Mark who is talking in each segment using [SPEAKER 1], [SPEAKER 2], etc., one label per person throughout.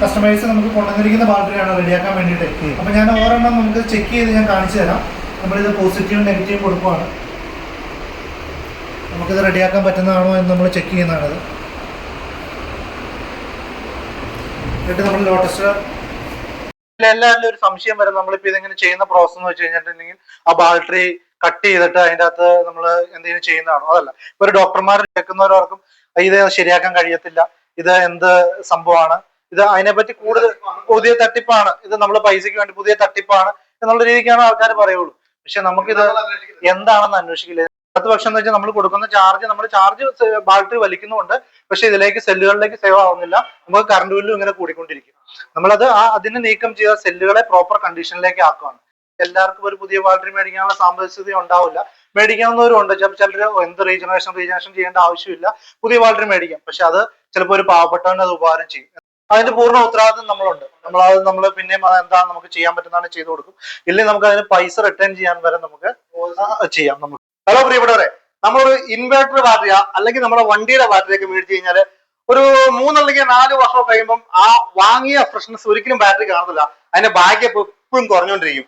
[SPEAKER 1] Customise നമുക്ക് കൊണ്ടുവന്നിരിക്കുന്ന ബാറ്ററിയാണ് റെഡിയാക്കാൻ വേണ്ടിയിട്ട്. അപ്പോൾ ഞാൻ ഓരോണ്ണം നമുക്ക് ചെക്ക് ചെയ്ത് ഞാൻ കാണിച്ചു തരാം. നമ്മളിത് പോസിറ്റീവ് നെഗറ്റീവ് കൊടുക്കുവാണ്. നമുക്കിത് റെഡിയാക്കാൻ പറ്റുന്നതാണോ എന്ന് നമ്മൾ ചെക്ക് ചെയ്യുന്നതാണത് എന്നിട്ട് നമ്മൾ ലോട്ടസ് എല്ലാവരിലും ഒരു സംശയം വരും. നമ്മളിപ്പോൾ ഇതെങ്ങനെ ചെയ്യുന്ന പ്രോസസ് എന്ന് വെച്ച് കഴിഞ്ഞിട്ടുണ്ടെങ്കിൽ ആ ബാറ്ററി കട്ട് ചെയ്തിട്ട് അതിന്റെ അകത്ത് നമ്മൾ എന്തെങ്കിലും ചെയ്യുന്നതാണോ? അതല്ല. ഒരു ഡോക്ടർമാർ കേൾക്കുന്നവർക്കും ഇത് ശരിയാക്കാൻ കഴിയത്തില്ല. ഇത് എന്ത് സംഭവമാണ്? ഇത് അതിനെപ്പറ്റി കൂടുതൽ പുതിയ തട്ടിപ്പാണ്. ഇത് നമ്മൾ പൈസയ്ക്ക് വേണ്ടി പുതിയ തട്ടിപ്പാണ് എന്നുള്ള രീതിക്കാണ് ആൾക്കാർ പറയുള്ളൂ. പക്ഷെ നമുക്കിത് എന്താണെന്ന് അന്വേഷിക്കില്ല. അടുത്ത പക്ഷം എന്ന് വെച്ചാൽ നമ്മൾ കൊടുക്കുന്ന ചാർജ് നമ്മൾ ചാർജ് ബാറ്ററി വലിക്കുന്നുണ്ട്. പക്ഷെ ഇതിലേക്ക് സെല്ലുകളിലേക്ക് സേവ് ആവുന്നില്ല. നമുക്ക് കറണ്ട് ബില്ലും ഇങ്ങനെ കൂടിക്കൊണ്ടിരിക്കും. നമ്മളത് ആ അതിനെ നീക്കം ചെയ്ത സെല്ലുകളെ പ്രോപ്പർ കണ്ടീഷനിലേക്ക് ആക്കുകയാണ് എല്ലാവർക്കും ഒരു പുതിയ ബാറ്ററി മേടിക്കാനുള്ള സാമ്പത്തികസ്ഥിതി ഉണ്ടാവില്ല. മേടിക്കാവുന്നവരും ഉണ്ട്. ചിലപ്പോൾ ചിലർ എന്ത് റീജനറേഷൻ റീജനറേഷൻ ചെയ്യേണ്ട ആവശ്യമില്ല. പുതിയ ബാറ്ററി മേടിക്കാം. പക്ഷെ അത് ചിലപ്പോൾ ഒരു പാവപ്പെട്ടവന് അത് ഉപകാരം ചെയ്യും. അതിന്റെ പൂർണ ഉത്തരവാദിത്വം നമ്മളുണ്ട്. നമ്മൾ അത് നമ്മൾ പിന്നെയും അത് എന്താണ് നമുക്ക് ചെയ്യാൻ പറ്റുന്നതാണ് ചെയ്തു കൊടുക്കും. ഇല്ലെങ്കിൽ നമുക്ക് അതിന് പൈസ റിട്ടേൺ ചെയ്യാൻ വരെ നമുക്ക് ചെയ്യാം നമുക്ക്. ഹലോ പ്രിയപ്പെട്ടവരെ. നമ്മളൊരു ഇൻവേർട്ടർ ബാറ്ററി അല്ലെങ്കിൽ നമ്മുടെ വണ്ടിയുടെ ബാറ്ററിയൊക്കെ മേടിച്ചു കഴിഞ്ഞാൽ ഒരു മൂന്നല്ലെങ്കിൽ നാല് വർഷം കഴിയുമ്പം ആ വാങ്ങിയ ഫ്രഷ്നസ് ഒരിക്കലും ബാറ്ററി കാണത്തില്ല. അതിന്റെ ബാക്കപ്പ് എപ്പോഴും കുറഞ്ഞുകൊണ്ടിരിക്കും.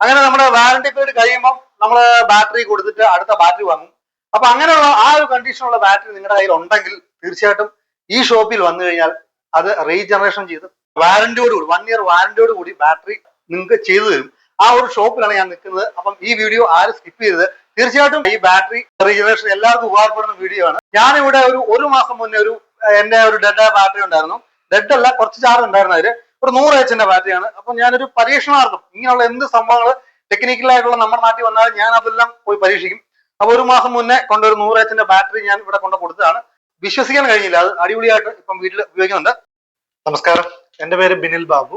[SPEAKER 1] അങ്ങനെ നമ്മുടെ വാറണ്ടി പീരീഡ് കഴിയുമ്പോൾ നമ്മൾ ബാറ്ററി കൊടുത്തിട്ട് അടുത്ത ബാറ്ററി വാങ്ങും. അപ്പൊ അങ്ങനെയുള്ള ആ ഒരു കണ്ടീഷനുള്ള ബാറ്ററി നിങ്ങളുടെ കയ്യിൽ ഉണ്ടെങ്കിൽ തീർച്ചയായിട്ടും ഈ ഷോപ്പിൽ വന്നു കഴിഞ്ഞാൽ അത് റീജനറേഷൻ ചെയ്ത് വാറന്റിയോട് കൂടി വൺ ഇയർ വാറന്റിയോട് കൂടി ബാറ്ററി നിങ്ങൾക്ക് ചെയ്തു തരും. ആ ഒരു ഷോപ്പിലാണ് ഞാൻ നിൽക്കുന്നത്. അപ്പം ഈ വീഡിയോ ആരും സ്കിപ്പ് ചെയ്തത്? തീർച്ചയായിട്ടും ഈ ബാറ്ററി റീജനറേഷൻ എല്ലാവർക്കും ഉപകാരപ്പെടുന്ന വീഡിയോ ആണ്. ഞാനിവിടെ ഒരു ഒരു മാസം മുന്നേ ഒരു എന്റെ ഒരു ഡെഡ് ആയ ബാറ്ററി ഉണ്ടായിരുന്നു. ഡെഡ് അല്ല കുറച്ച് ചാർജ് ഉണ്ടായിരുന്നു അതിൽ ഒരു നൂറ് എച്ചിന്റെ ബാറ്ററിയാണ് അപ്പൊ ഞാനൊരു പരീക്ഷണാർത്ഥം ഇങ്ങനെയുള്ള എന്ത് സംഭവങ്ങൾ ടെക്നിക്കലായിട്ടുള്ള നമ്മുടെ നാട്ടിൽ വന്നാൽ ഞാൻ അതെല്ലാം പോയി പരീക്ഷിക്കും. അപ്പൊ ഒരു മാസം മുന്നേ കൊണ്ടൊരു നൂറ് എച്ചിന്റെ ബാറ്ററി ഞാൻ ഇവിടെ കൊണ്ട് കൊടുത്തതാണ്. വിശ്വസിക്കാൻ കഴിഞ്ഞില്ല. അത് അടിപൊളിയായിട്ട് ഇപ്പം വീട്ടിൽ ഉപയോഗിക്കുന്നുണ്ട്. നമസ്കാരം. എന്റെ പേര് ബിനിൽ ബാബു.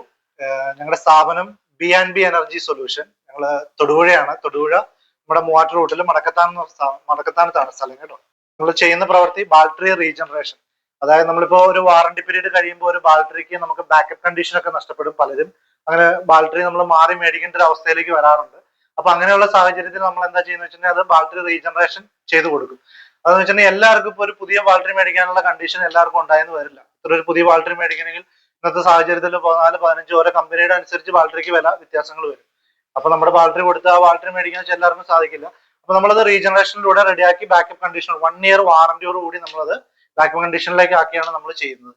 [SPEAKER 1] ഞങ്ങളുടെ സ്ഥാപനം B and B energy solution. ഞങ്ങൾ തൊടുപുഴയാണ്. തൊടുപുഴ നമ്മുടെ മൂവാറ്റ് റൂട്ടിൽ മടക്കത്താൻ മടക്കത്താനത്താണ് സ്ഥലം കേട്ടോ. നമ്മൾ ചെയ്യുന്ന പ്രവൃത്തി ബാറ്ററി റീജനറേഷൻ. അതായത് നമ്മളിപ്പോ ഒരു വാറണ്ടി പീരീഡ് കഴിയുമ്പോൾ ഒരു ബാറ്ററിക്ക് നമുക്ക് ബാക്കപ്പ് കണ്ടീഷൻ ഒക്കെ നഷ്ടപ്പെടും പലരും. അങ്ങനെ ബാറ്ററി നമ്മൾ മാറി മേടിക്കേണ്ട ഒരു അവസ്ഥയിലേക്ക് വരാറുണ്ട്. അപ്പൊ അങ്ങനെയുള്ള സാഹചര്യത്തിൽ നമ്മൾ എന്താ ചെയ്യുന്നത് വെച്ചിട്ടുണ്ടെങ്കിൽ അത് ബാറ്ററി റീജനറേഷൻ ചെയ്തു കൊടുക്കും. അതെന്ന് വെച്ചിട്ടുണ്ടെങ്കിൽ എല്ലാവർക്കും ഇപ്പോൾ ഒരു പുതിയ ബാറ്ററി മേടിക്കാനുള്ള കണ്ടീഷൻ എല്ലാവർക്കും ഉണ്ടായെന്ന് വരില്ല. ഒരു പുതിയ ബാറ്ററി മേടിക്കണമെങ്കിൽ ഇന്നത്തെ സാഹചര്യത്തിൽ പതിനാല് പതിനഞ്ച് ഓരോ കമ്പനിയുടെ അനുസരിച്ച് ബാറ്ററിക്ക് വില വ്യത്യാസങ്ങൾ വരും. അപ്പൊ നമ്മുടെ ബാറ്ററി കൊടുത്ത് ആ ബാറ്ററി മേടിക്കാൻ വെച്ചാൽ എല്ലാവർക്കും സാധിക്കില്ല. അപ്പൊ നമ്മളത് റീജനറേഷനിലൂടെ റെഡിയാക്കി ബാക്കപ്പ് കണ്ടീഷൻ വൺ ഇയർ വാറന്റിയോട് കൂടി നമ്മളത് ബാക്കപ്പ് കണ്ടീഷനിലേക്ക് ആക്കിയാണ് നമ്മൾ ചെയ്യുന്നത്.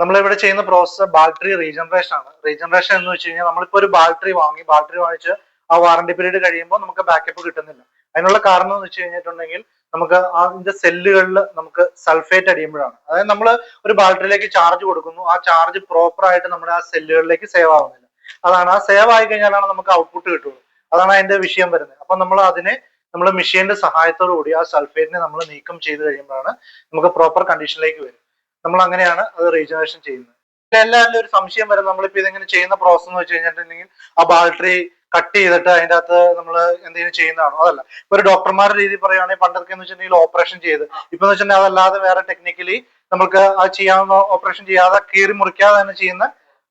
[SPEAKER 1] നമ്മളിവിടെ ചെയ്യുന്ന പ്രോസസ്സ് ബാറ്ററി റീജനറേഷൻ ആണ്. റീജനറേഷൻ എന്ന് വെച്ച് കഴിഞ്ഞാൽ നമ്മളിപ്പോ ഒരു ബാറ്ററി വാങ്ങി ബാറ്ററി വാങ്ങിച്ച് ആ വാറണ്ടി പീരീഡ് കഴിയുമ്പോൾ നമുക്ക് ബാക്കപ്പ് കിട്ടുന്നില്ല. അതിനുള്ള കാരണം എന്ന് വെച്ച് കഴിഞ്ഞിട്ടുണ്ടെങ്കിൽ നമുക്ക് അതിന്റെ സെല്ലുകളിൽ നമുക്ക് സൾഫേറ്റ് അടിയുമ്പോഴാണ്. അതായത് നമ്മൾ ഒരു ബാറ്ററിയിലേക്ക് ചാർജ് കൊടുക്കുന്നു. ആ ചാർജ് പ്രോപ്പർ ആയിട്ട് നമ്മുടെ ആ സെല്ലുകളിലേക്ക് സേവ് ആവുന്നില്ല. അതാണ് ആ സേവ് ആയി കഴിഞ്ഞാലാണ് നമുക്ക് ഔട്ട്പുട്ട് കിട്ടുള്ളൂ. അതാണ് അതിന്റെ വിഷയം വരുന്നത്. അപ്പൊ നമ്മൾ അതിനെ നമ്മൾ മെഷീന്റെ സഹായത്തോടു കൂടി ആ സൾഫേറ്റിനെ നമ്മൾ നീക്കം ചെയ്ത് കഴിയുമ്പോഴാണ് നമുക്ക് പ്രോപ്പർ കണ്ടീഷനിലേക്ക് വരും നമ്മൾ അങ്ങനെയാണ് അത് റീജനറേഷൻ ചെയ്യുന്നത്. എല്ലാവരിലും ഒരു സംശയം വരും നമ്മളിപ്പോ ഇതെങ്ങനെ ചെയ്യുന്ന പ്രോസസ് എന്ന് വെച്ച് കഴിഞ്ഞിട്ടുണ്ടെങ്കിൽ ആ ബാറ്ററി കട്ട് ചെയ്തിട്ട് അതിന്റെ അകത്ത് നമ്മൾ എന്തെങ്കിലും ചെയ്യുന്നതാണോ? അതല്ല. ഒരു ഡോക്ടർമാരുടെ രീതി പറയുകയാണെങ്കിൽ പണ്ടൊക്കെ എന്ന് വെച്ചിട്ടുണ്ടെങ്കിൽ ഓപ്പറേഷൻ ചെയ്ത്. ഇപ്പൊ എന്ന് വെച്ചിട്ടുണ്ടെങ്കിൽ അതല്ലാതെ വേറെ ടെക്നിക്കലി നമുക്ക് അത് ചെയ്യാവുന്ന ഓപ്പറേഷൻ ചെയ്യാതെ കീറി മുറിക്കാതെ തന്നെ ചെയ്യുന്ന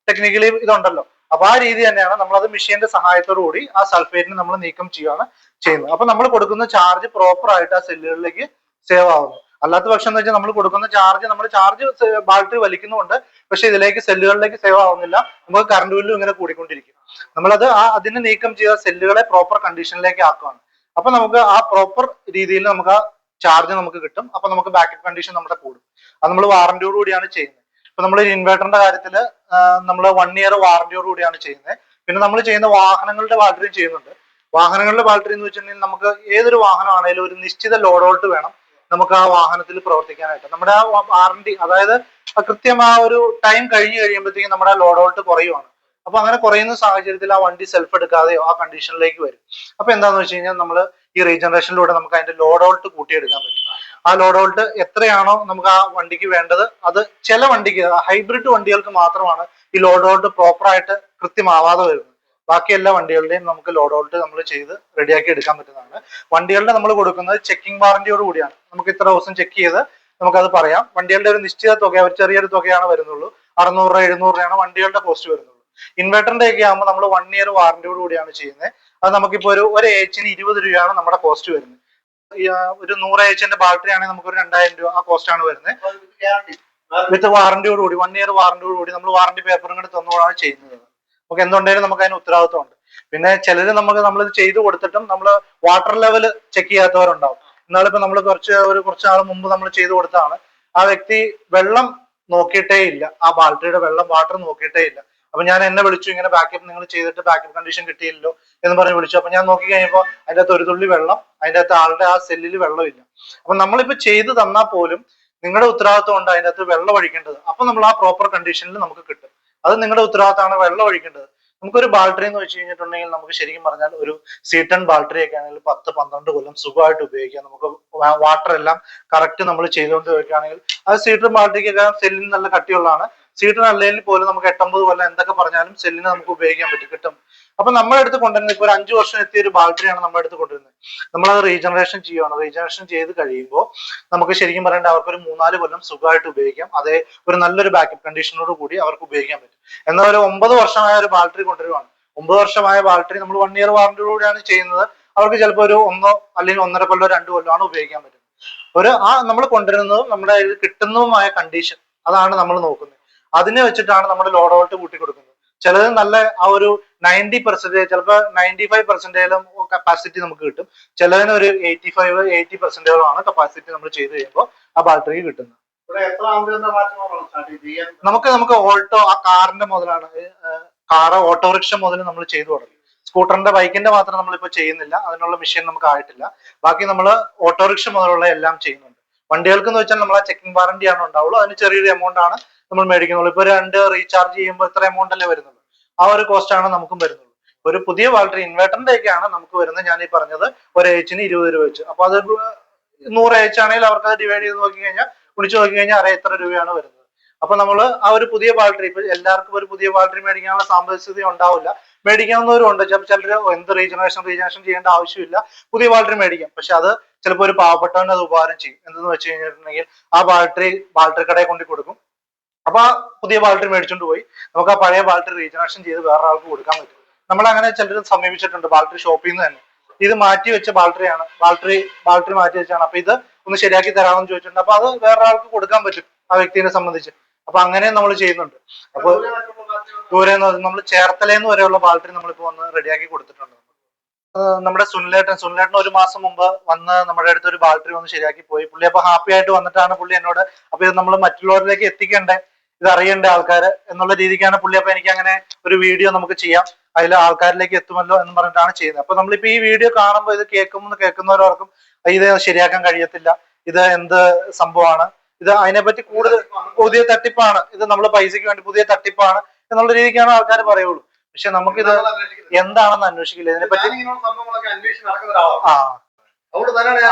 [SPEAKER 1] ടെക്നിക്കലി ഇതുണ്ടല്ലോ. അപ്പൊ ആ രീതി തന്നെയാണ് നമ്മൾ നമ്മളത് മെഷീന്റെ സഹായത്തോടു കൂടി ആ സൾഫേറ്റിനെ നമ്മൾ നീക്കം ചെയ്യുകയാണ് ചെയ്യുന്നത്. അപ്പൊ നമ്മൾ കൊടുക്കുന്ന ചാർജ് പ്രോപ്പർ ആയിട്ട് ആ സെല്ലുകളിലേക്ക് സേവ് ആവുന്നു. അല്ലാത്ത പക്ഷം എന്ന് വെച്ചാൽ നമ്മൾ കൊടുക്കുന്ന ചാർജ് നമ്മൾ ചാർജ് ബാറ്ററി വലിക്കുന്നുണ്ട് പക്ഷെ ഇതിലേക്ക് സെല്ലുകളിലേക്ക് സേവ് ആവുന്നില്ല. നമുക്ക് കറണ്ട് ബില്ലും ഇങ്ങനെ കൂടിക്കൊണ്ടിരിക്കും. നമ്മളത് ആ അതിനെ നീക്കം ചെയ്ത സെല്ലുകളെ പ്രോപ്പർ കണ്ടീഷനിലേക്ക് ആക്കുകയാണ് അപ്പൊ നമുക്ക് ആ പ്രോപ്പർ രീതിയിൽ നമുക്ക് ആ ചാർജ് നമുക്ക് കിട്ടും. അപ്പൊ നമുക്ക് ബാക്കപ്പ് കണ്ടീഷൻ നമ്മുടെ കൂടും. അത് നമ്മൾ വാറന്റിയോട് കൂടിയാണ് ചെയ്യുന്നത്. ഇപ്പൊ നമ്മൾ ഇൻവേർട്ടറിന്റെ കാര്യത്തിൽ നമ്മൾ വൺ ഇയർ വാറന്റിയോട് കൂടിയാണ് ചെയ്യുന്നത്. പിന്നെ നമ്മൾ ചെയ്യുന്ന വാഹനങ്ങളുടെ ബാറ്ററിയും ചെയ്യുന്നുണ്ട്. വാഹനങ്ങളുടെ ബാറ്ററി എന്ന് വെച്ചിട്ടുണ്ടെങ്കിൽ നമുക്ക് ഏതൊരു വാഹനമാണെങ്കിലും ഒരു നിശ്ചിത ലോഡ് ഔട്ട് വേണം നമുക്ക് ആ വാഹനത്തിൽ പ്രവർത്തിക്കാനായിട്ട്. നമ്മുടെ ആ വാറന്റി അതായത് കൃത്യം ആ ഒരു ടൈം കഴിഞ്ഞു കഴിയുമ്പോഴത്തേക്കും നമ്മുടെ ലോഡ് ഔട്ട് കുറയുവാണ്. അപ്പൊ അങ്ങനെ കുറയുന്ന സാഹചര്യത്തിൽ ആ വണ്ടി സെൽഫ് എടുക്കാതെയോ ആ കണ്ടീഷനിലേക്ക് വരും. അപ്പൊ എന്താന്ന് വെച്ച് കഴിഞ്ഞാൽ നമ്മൾ ഈ റീജനറേഷനിലൂടെ നമുക്ക് അതിന്റെ ലോഡ് ഔട്ട് കൂട്ടിയെടുക്കാൻ പറ്റും. ആ ലോഡ് ഔട്ട് എത്രയാണോ നമുക്ക് ആ വണ്ടിക്ക് വേണ്ടത് അത് ചില വണ്ടിക്ക് ഹൈബ്രിഡ് വണ്ടികൾക്ക് മാത്രമാണ് ഈ ലോഡ് ഔട്ട് പ്രോപ്പറായിട്ട് കൃത്യമാവാതെ വരുന്നത്. ബാക്കി എല്ലാ വണ്ടികളുടെയും നമുക്ക് ലോഡ് ഔട്ട് നമ്മൾ ചെയ്ത് റെഡിയാക്കി എടുക്കാൻ പറ്റുന്നതാണ്. വണ്ടികളുടെ നമ്മൾ കൊടുക്കുന്നത് ചെക്കിംഗ് വാറന്റിയോട് കൂടിയാണ്. നമുക്ക് ഇത്ര ദിവസം ചെക്ക് ചെയ്ത് നമുക്കത് പറയാം. വണ്ടികളുടെ ഒരു നിശ്ചിത തുക ഒരു ചെറിയൊരു തുകയാണ് വരുന്നുള്ളൂ. അറുന്നൂറ് രൂപ എഴുന്നൂറ് രൂപയാണ് വണ്ടികളുടെ കോസ്റ്റ് വരുന്നുള്ളൂ ഇൻവെർട്ടറിന്റെ ഒക്കെ ആകുമ്പോൾ നമ്മൾ വൺ ഇയർ വാറന്റിയോട് കൂടിയാണ് ചെയ്യുന്നത്. അത് നമുക്കിപ്പോൾ ഒരു ഒരു എച്ചിന് ഇരുപത് രൂപയാണ് നമ്മുടെ കോസ്റ്റ് വരുന്നത്. ഒരു നൂറ് എച്ചിന്റെ ബാറ്ററി ആണെങ്കിൽ നമുക്ക് ഒരു രണ്ടായിരം രൂപ ആ കോസ്റ്റ് ആണ് വരുന്നത്. വിത്ത് വാറന്റിയോട് കൂടി വൺ ഇയർ വാറന്റിയോട് കൂടി നമ്മൾ വാറന്റി പേപ്പറും കൂടി തന്നുകൊണ്ടാണ് ചെയ്യുന്നത്. നമുക്ക് എന്തുണ്ടെങ്കിലും നമുക്ക് അതിന് ഉത്തരവാദിത്വമുണ്ട്. പിന്നെ ചിലര് നമുക്ക് നമ്മൾ ചെയ്തു കൊടുത്തിട്ടും നമ്മൾ വാട്ടർ ലെവൽ ചെക്ക് ചെയ്യാത്തവരുണ്ടാവും. എന്നാലിപ്പോ നമ്മൾ കുറച്ച് ഒരു കുറച്ച് നാൾ മുമ്പ് നമ്മൾ ചെയ്തു കൊടുത്താണ് ആ വ്യക്തി വെള്ളം നോക്കിയിട്ടേ ഇല്ല. ആ ബാൽട്ടറിയുടെ വെള്ളം വാട്ടർ നോക്കിയിട്ടേ ഇല്ല. അപ്പൊ ഞാൻ എന്നെ വിളിച്ചു ഇങ്ങനെ ബാക്കപ്പ് നിങ്ങൾ ചെയ്തിട്ട് ബാക്കപ്പ് കണ്ടീഷൻ കിട്ടിയില്ലല്ലോ എന്ന് പറഞ്ഞ് വിളിച്ചു. അപ്പൊ ഞാൻ നോക്കി കഴിഞ്ഞപ്പോൾ അതിന്റെ അകത്ത് ഒരു തുള്ളി വെള്ളം അതിന്റെ അകത്ത് ആളുടെ ആ സെല്ലിൽ വെള്ളമില്ല. അപ്പൊ നമ്മളിപ്പോ ചെയ്ത് തന്നാൽ പോലും നിങ്ങളുടെ ഉത്തരവാദിത്വം ഉണ്ട് അതിന്റെ അകത്ത് വെള്ളം ഒഴിക്കേണ്ടത്. അപ്പൊ നമ്മൾ ആ പ്രോപ്പർ കണ്ടീഷനിൽ നമുക്ക് കിട്ടും. അത് നിങ്ങളുടെ ഉത്തരവാദിത്തമാണ് വെള്ളം ഒഴിക്കേണ്ടത്. നമുക്കൊരു ബാൾട്ടറി എന്ന് വെച്ച് കഴിഞ്ഞിട്ടുണ്ടെങ്കിൽ നമുക്ക് ശരിക്കും പറഞ്ഞാൽ ഒരു സീറ്റൺ ബാൾട്ടറി ഒക്കെ ആണെങ്കിൽ പത്ത് പന്ത്രണ്ട് കൊല്ലം സുഖമായിട്ട് ഉപയോഗിക്കാം. നമുക്ക് വാട്ടർ എല്ലാം കറക്റ്റ് നമ്മൾ ചെയ്തുകൊണ്ട് വെക്കുകയാണെങ്കിൽ അത് സീറ്റൺ ബാൾട്ടറിക്കൊക്കെ സെല്ലിന് നല്ല കട്ടിയുള്ളതാണ്. സീട്ടൺ അല്ലെങ്കിൽ പോലും നമുക്ക് എട്ടൊമ്പത് കൊല്ലം എന്തൊക്കെ പറഞ്ഞാലും സെല്ലിന് നമുക്ക് ഉപയോഗിക്കാൻ പറ്റും കിട്ടും. അപ്പൊ നമ്മുടെ അടുത്ത് കൊണ്ടുവരുന്നത് ഇപ്പൊ ഒരു അഞ്ചു വർഷം എത്തിയ ഒരു ബാറ്ററിയാണ് നമ്മുടെ അടുത്ത് കൊണ്ടുവരുന്നത്. അത് റീജനറേഷൻ ചെയ്യുകയാണ് റീജനറേഷൻ ചെയ്ത് കഴിയുമ്പോൾ നമുക്ക് ശരിക്കും പറയേണ്ട അവർക്ക് ഒരു മൂന്നാൽ കൊല്ലം സുഖമായിട്ട് ഉപയോഗിക്കാം. അതേ ഒരു നല്ലൊരു ബാക്കപ്പ് കണ്ടീഷനോട് കൂടി അവർക്ക് ഉപയോഗിക്കാൻ പറ്റും. എന്നാൽ ഒമ്പത് വർഷമായ ഒരു ബാറ്ററി കൊണ്ടുവരുവാണ്. ഒമ്പത് വർഷമായ ബാറ്ററി നമ്മൾ വൺ ഇയർ വാറന്റിയോടെയാണ് ചെയ്യുന്നത്. അവർക്ക് ചിലപ്പോൾ ഒരു ഒന്നോ അല്ലെങ്കിൽ ഒന്നര കൊല്ലോ രണ്ട് ആണ് ഉപയോഗിക്കാൻ പറ്റുന്നത്. ഒരു ആ നമ്മൾ കൊണ്ടുവരുന്നതും നമ്മുടെ കിട്ടുന്നതുമായ കണ്ടീഷൻ അതാണ് നമ്മൾ നോക്കുന്നത്. അതിനെ വെച്ചിട്ടാണ് നമ്മൾ ലോഡ് ഔട്ട് കൂട്ടി കൊടുക്കുന്നത് ചിലത് നല്ല ആ ഒരു നയന്റി പെർസെന്റേജ് ചിലപ്പോൾ നയന്റി ഫൈവ് പെർസെന്റേജിലും കപ്പാസിറ്റി നമുക്ക് കിട്ടും. ചിലതിന് ഒരു എയ്റ്റി ഫൈവ് എയ്റ്റി പെർസെന്റേജോളാണ് കപ്പാസിറ്റി നമ്മൾ ചെയ്ത് കഴിയുമ്പോൾ ആ ബാറ്ററി കിട്ടുന്നത്. നമുക്ക് നമുക്ക് ഓൾട്ടോ ആ കാറിന്റെ മുതലാണ് കാറ് ഓട്ടോറിക്ഷ മുതൽ നമ്മൾ ചെയ്തു തുടങ്ങി. സ്കൂട്ടറിന്റെ ബൈക്കിന്റെ മാത്രം നമ്മളിപ്പോ ചെയ്യുന്നില്ല. അതിനുള്ള മെഷീൻ നമുക്ക് ആയിട്ടില്ല. ബാക്കി നമ്മൾ ഓട്ടോറിക്ഷ മുതലുള്ള എല്ലാം ചെയ്യുന്നുണ്ട്. വണ്ടികൾക്ക് എന്ന് വെച്ചാൽ നമ്മൾ ആ ചെക്കിംഗ് വാറന്റി ആണ് ഉണ്ടാവുള്ളൂ. അതിന് ചെറിയൊരു എമൗണ്ട് ആണ് നമ്മൾ മേടിക്കുന്നുള്ളൂ. ഇപ്പൊ രണ്ട് റീചാർജ് ചെയ്യുമ്പോൾ ഇത്ര എമൗണ്ട് അല്ലേ വരുന്നുള്ളൂ. ആ ഒരു കോസ്റ്റ് ആണ് നമുക്കും വരുന്നത് ഒരു പുതിയ ബാറ്ററി ഇൻവേർട്ടറിന്റെ ഒക്കെയാണ് നമുക്ക് വരുന്നത്. ഞാൻ ഈ പറഞ്ഞത് ഒരു എച്ചിന് ഇരുപത് രൂപ വെച്ച്. അപ്പൊ അത് നൂറ് എച്ച് ആണെങ്കിൽ അവർക്ക് അത് ഡിവൈഡ് ചെയ്ത് നോക്കി കഴിഞ്ഞാൽ കുടിച്ചു നോക്കി കഴിഞ്ഞാൽ അറിയാം എത്ര രൂപയാണ് വരുന്നത്. അപ്പൊ നമ്മൾ ആ ഒരു പുതിയ ബാറ്ററി ഇപ്പൊ എല്ലാവർക്കും ഒരു പുതിയ ബാറ്ററി മേടിക്കാനുള്ള സാമ്പത്തികസ്ഥിതി ഉണ്ടാവില്ല. മേടിക്കാവുന്നവരും ഉണ്ട് ചിലപ്പോൾ ചിലർ എന്ത് റീജനറേഷൻ റീജനറേഷൻ ചെയ്യേണ്ട ആവശ്യമില്ല. പുതിയ ബാറ്ററി മേടിക്കാം. പക്ഷെ അത് ചിലപ്പോൾ ഒരു പാവപ്പെട്ടവൻ അത് ഉപകാരം ചെയ്യും. എന്തെന്ന് വെച്ച് കഴിഞ്ഞിട്ടുണ്ടെങ്കിൽ ആ ബാറ്ററി ബാറ്ററി കടയിൽ കൊണ്ടു കൊടുക്കും. അപ്പൊ ആ പുതിയ ബാറ്ററി മേടിച്ചോണ്ട് പോയി. നമുക്ക് ആ പഴയ ബാറ്ററി റീജനറേഷൻ ചെയ്ത് വേറെ ആൾക്ക് കൊടുക്കാൻ പറ്റും. നമ്മൾ അങ്ങനെ ചിലർ സമീപിച്ചിട്ടുണ്ട് ബാറ്ററി ഷോപ്പിൽ നിന്ന് തന്നെ. ഇത് മാറ്റി വെച്ച ബാറ്ററിയാണ് ബാറ്ററി ബാറ്ററി മാറ്റി വെച്ചാണ്. അപ്പൊ ഇത് ഒന്ന് ശരിയാക്കി തരാമെന്ന് ചോദിച്ചിട്ടുണ്ട്. അപ്പൊ അത് വേറെ ആൾക്ക് കൊടുക്കാൻ പറ്റും ആ വ്യക്തിനെ സംബന്ധിച്ച്. അപ്പൊ അങ്ങനെ നമ്മൾ ചെയ്യുന്നുണ്ട്. അപ്പൊ ദൂരെ നമ്മൾ ചേർത്തലേന്ന് വരെയുള്ള ബാറ്ററി നമ്മളിപ്പോ വന്ന് റെഡിയാക്കി കൊടുത്തിട്ടുണ്ട്. നമ്മുടെ സുനിലേട്ടൻ സുനിലേട്ടൻ ഒരു മാസം മുമ്പ് വന്ന് നമ്മുടെ അടുത്ത് ഒരു ബാറ്ററി വന്ന് ശരിയാക്കി പോയി. പുള്ളി അപ്പൊ ഹാപ്പി ആയിട്ട് വന്നിട്ടാണ് പുള്ളി എന്നോട് അപ്പൊ ഇത് നമ്മൾ മറ്റുള്ളവരിലേക്ക് എത്തിക്കണ്ടേ? ഇത് അറിയേണ്ട ആൾക്കാര് എന്നുള്ള രീതിക്കാണ് പുള്ളി. അപ്പൊ എനിക്ക് അങ്ങനെ ഒരു വീഡിയോ നമുക്ക് ചെയ്യാം. അതിൽ ആൾക്കാരിലേക്ക് എത്തുമല്ലോ എന്ന് പറഞ്ഞിട്ടാണ് ചെയ്യുന്നത്. അപ്പൊ നമ്മളിപ്പോ ഈ വീഡിയോ കാണുമ്പോൾ ഇത് കേൾക്കുമ്പോൾ കേൾക്കുന്നവരോർക്കും ഇത് ശരിയാക്കാൻ കഴിയത്തില്ല. ഇത് എന്ത് സംഭവമാണ്? ഇത് അതിനെപ്പറ്റി കൂടുതൽ പുതിയ തട്ടിപ്പാണ്. ഇത് നമ്മൾ പൈസയ്ക്ക് വേണ്ടി പുതിയ തട്ടിപ്പാണ് എന്നുള്ള രീതിക്കാണ് ആൾക്കാർ പറയുള്ളൂ. പക്ഷെ നമുക്കിത് എന്താണെന്ന് അന്വേഷിക്കില്ല. ഇതിനെപ്പറ്റി ആ.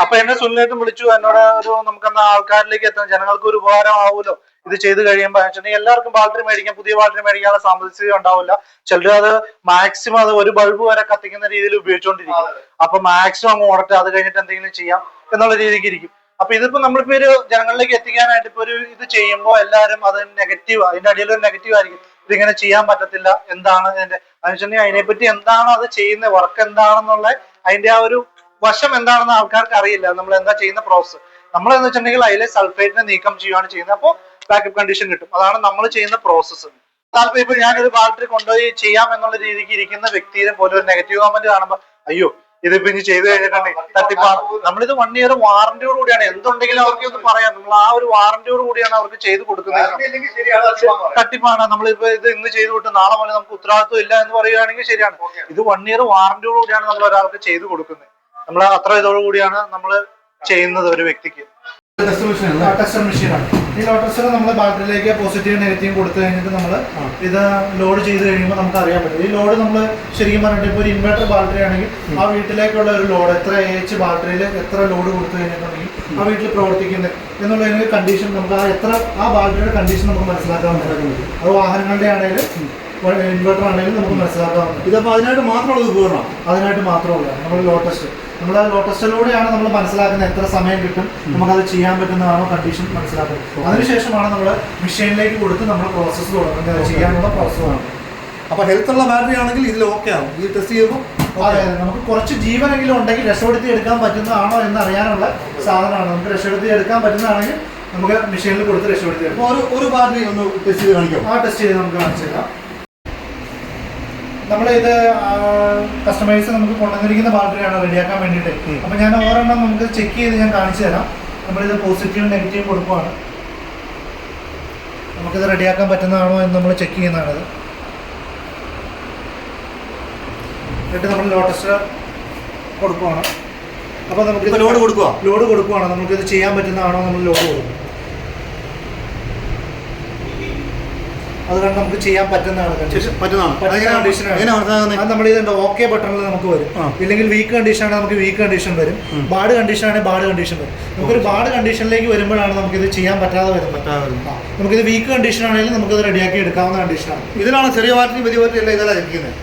[SPEAKER 1] അപ്പൊ എന്നെ സുനിലേട്ടും വിളിച്ചു. എന്നോട് ഒരു നമുക്ക് നമുക്കെന്നാ ആൾക്കാരിലേക്ക് എത്താൻ ജനങ്ങൾക്ക് ഒരു ഉപകാരം ആവുമല്ലോ ഇത് ചെയ്ത് കഴിയുമ്പോൾ വെച്ചിട്ടുണ്ടെങ്കിൽ എല്ലാവർക്കും ബാറ്ററി മേടിക്കാം പുതിയ ബാറ്ററി മേടിക്കാനുള്ള സാമ്പത്തികം ഉണ്ടാവില്ല. ചിലർ അത് മാക്സിമം അത് ഒരു ബൾബ് വരെ കത്തിക്കുന്ന രീതിയിൽ ഉപയോഗിച്ചുകൊണ്ടിരിക്കും. അപ്പൊ മാക്സിമം അങ്ങ് ഓടട്ടെ അത് കഴിഞ്ഞിട്ട് എന്തെങ്കിലും ചെയ്യാം എന്നുള്ള രീതിക്ക് ഇരിക്കും. അപ്പൊ ഇതിപ്പോ നമ്മളിപ്പോ ഒരു ജനങ്ങളിലേക്ക് എത്തിക്കാനായിട്ട് ഇപ്പൊ ഒരു ഇത് ചെയ്യുമ്പോൾ എല്ലാവരും അത് നെഗറ്റീവ് അതിന്റെ അടിയിൽ ഒരു നെഗറ്റീവ് ആയിരിക്കും. ഇതിങ്ങനെ ചെയ്യാൻ പറ്റത്തില്ല എന്താണ് അതിന്റെ അതിനെ അതിനെപ്പറ്റി എന്താണോ അത് ചെയ്യുന്ന വർക്ക് എന്താണെന്നുള്ള അതിന്റെ ആ ഒരു വശം എന്താണെന്ന് ആൾക്കാർക്ക് അറിയില്ല. നമ്മൾ എന്താ ചെയ്യുന്ന പ്രോസസ് നമ്മൾ എന്ന് വെച്ചിട്ടുണ്ടെങ്കിൽ അതിലെ സൾഫേറ്റിനെ നീക്കം ചെയ്യുകയാണ് ചെയ്യുന്നത്. അപ്പോൾ ബാക്കപ്പ് കണ്ടീഷൻ കിട്ടും. അതാണ് നമ്മൾ ചെയ്യുന്ന പ്രോസസ്സ് താല്പര്യം ഇപ്പൊ ഞാനൊരു ബാറ്ററി കൊണ്ടുപോയി ചെയ്യാം എന്നുള്ള രീതിക്ക് ഇരിക്കുന്ന വ്യക്തിയെ പോലെ ഒരു നെഗറ്റീവ് കമന്റ് കാണുമ്പോൾ അയ്യോ ഇതിപ്പോ ഇനി ചെയ്തു കഴിഞ്ഞിട്ടുണ്ടെങ്കിൽ തട്ടിപ്പാണ്. നമ്മളിത് വൺ ഇയർ വാറന്റിയോട് കൂടിയാണ്. എന്തുണ്ടെങ്കിലും അവർക്ക് ഒന്ന് പറയാം. നമ്മൾ ആ ഒരു വാറന്റിയോട് കൂടിയാണ് അവർക്ക് ചെയ്തു കൊടുക്കുന്നത്. തട്ടിപ്പാണ്. നമ്മളിപ്പോ ഇത് ഇന്ന് ചെയ്തു വിട്ട് നാളെ മുതൽ നമുക്ക് ഉത്തരവാദിത്വം ഇല്ല എന്ന് പറയുകയാണെങ്കിൽ ശരിയാണ്. ഇത് വൺ ഇയർ വാറന്റിയോട് കൂടിയാണ് നമ്മൾ ഒരാൾക്ക് ചെയ്തു കൊടുക്കുന്നത്. നമ്മൾ അത്ര ഇതോടുകൂടിയാണ് നമ്മൾ ചെയ്യുന്നത് ഒരു വ്യക്തിക്ക്. ടെസ്റ്റർ മെഷീനാണ് ഈ ലോട്ടസിൽ നമ്മൾ ബാറ്ററിയിലേക്ക് പോസിറ്റീവ് നെഗറ്റീവ് കൊടുത്തു കഴിഞ്ഞിട്ട് നമ്മൾ ഇത് ലോഡ് ചെയ്ത് കഴിയുമ്പോൾ നമുക്ക് അറിയാൻ പറ്റും. ഈ ലോഡ് നമ്മൾ ശരിക്കും പറഞ്ഞിട്ട് ഇപ്പോൾ ഒരു ഇൻവെർട്ടർ ബാറ്ററി ആണെങ്കിൽ ആ വീട്ടിലേക്കുള്ള ഒരു ലോഡ് എത്ര എച്ച് ബാറ്ററിയിൽ എത്ര ലോഡ് കൊടുത്തു കഴിഞ്ഞിട്ടുണ്ടെങ്കിൽ ആ വീട്ടിൽ പ്രവർത്തിക്കുന്നത് എന്നുള്ളതിന് കണ്ടീഷൻ നമുക്ക് ആ എത്ര ആ ബാറ്ററിയുടെ കണ്ടീഷൻ നമുക്ക് മനസ്സിലാക്കാൻ പറ്റും. അത് വാഹനങ്ങളുടെ ആണെങ്കിലും ഇൻവെർട്ടർ ആണെങ്കിലും നമുക്ക് മനസ്സിലാക്കാവുന്നത് ഇതപ്പോൾ
[SPEAKER 2] ഇതപ്പോ അതിനായിട്ട് മാത്രമുള്ള ഉപകരണം?
[SPEAKER 1] അതിനായിട്ട് മാത്രമുള്ള നമ്മൾ ലോട്ടസ്റ്റ് നമ്മൾ ആ ലോട്ടസ്റ്റിലൂടെയാണ് നമ്മൾ മനസ്സിലാക്കുന്നത് എത്ര സമയം കിട്ടും നമുക്കത് ചെയ്യാൻ പറ്റുന്നതാണോ കണ്ടീഷൻ മനസ്സിലാക്കുന്നത്. അതിനുശേഷമാണ് നമ്മൾ മെഷീനിലേക്ക് കൊടുത്ത് നമ്മൾ പ്രോസസ്സ് തുടങ്ങുന്നത്. ചെയ്യാനുള്ള പ്രോസസ്സാണ്
[SPEAKER 2] അപ്പോൾ ഹെൽത്ത് ഉള്ള ബാറ്ററി ആണെങ്കിൽ ഇതിൽ ഓക്കെ ആവും. ഇത് ടെസ്റ്റ് ചെയ്യുമ്പോൾ
[SPEAKER 1] അതെ അതെ. നമുക്ക് കുറച്ച് ജീവനെങ്കിലും ഉണ്ടെങ്കിൽ രക്ഷപ്പെടുത്തി എടുക്കാൻ പറ്റുന്നതാണോ എന്ന് അറിയാനുള്ള സാധനമാണ്. നമുക്ക് രക്ഷപ്പെടുത്തി എടുക്കാൻ പറ്റുന്നതാണെങ്കിൽ നമുക്ക് മെഷീനിൽ കൊടുത്ത് രക്ഷപ്പെടുത്തി എടുക്കാം.
[SPEAKER 2] ഒരു ഒരു ബാറ്ററി ഒന്ന് ടെസ്റ്റ് ചെയ്ത് കാണിക്കാം?
[SPEAKER 1] ആ ടെസ്റ്റ് ചെയ്ത് നമുക്ക് കാണിച്ചു തരാം. നമ്മളിത് കസ്റ്റമേഴ്സ് നമുക്ക് കൊണ്ടുവന്നിരിക്കുന്ന ബാറ്ററിയാണ് റെഡിയാക്കാൻ വേണ്ടിയിട്ട്. അപ്പം ഞാൻ ഓരോണ്ണം നമുക്ക് ചെക്ക് ചെയ്ത് ഞാൻ കാണിച്ചു തരാം. നമ്മളിത് പോസിറ്റീവും നെഗറ്റീവും കൊടുക്കുവാണ്. നമുക്കിത് റെഡിയാക്കാൻ പറ്റുന്നതാണോ എന്ന് നമ്മൾ ചെക്ക് ചെയ്യുന്നതാണിത് എന്നിട്ട് നമ്മൾ ലോട്ടസ് കൊടുക്കുവാണ്. അപ്പോൾ നമുക്ക്
[SPEAKER 2] ലോഡ് കൊടുക്കുക
[SPEAKER 1] ലോഡ് കൊടുക്കുവാണ്. നമുക്കിത് ചെയ്യാൻ പറ്റുന്നതാണോ നമ്മൾ ലോഡ് കൊടുക്കും. അതുകൊണ്ട് നമുക്ക് ചെയ്യാൻ പറ്റുന്നതാണ്. നമ്മൾ ഇതുണ്ട് ഓക്കെ ബട്ടണിൽ നമുക്ക് വരും. ഇല്ലെങ്കിൽ വീക്ക് കണ്ടീഷൻ ആണെങ്കിൽ നമുക്ക് വീക്ക് കണ്ടീഷൻ വരും. ബാഡ് കണ്ടീഷൻ ആണെങ്കിൽ ബാഡ് കണ്ടീഷൻ വരും. നമുക്കൊരു ബാഡ് കണ്ടീഷനിലേക്ക് വരുമ്പോഴാണ് നമുക്ക് ഇത് ചെയ്യാൻ പറ്റാതെ വരുന്നത്.
[SPEAKER 2] നമുക്ക്
[SPEAKER 1] ഇത് നമുക്കിത് വീക്ക് കണ്ടീഷൻ ആണെങ്കിലും നമുക്കത് റെഡിയാക്കി എടുക്കാവുന്ന കണ്ടീഷനാണ്
[SPEAKER 2] ഇതിലാണ് ചെറിയ ബാറ്ററി വലിയ ബാറ്ററി എല്ലാം ഇതെല്ലാം ചെക്ക്
[SPEAKER 1] ചെയ്യുന്നത്?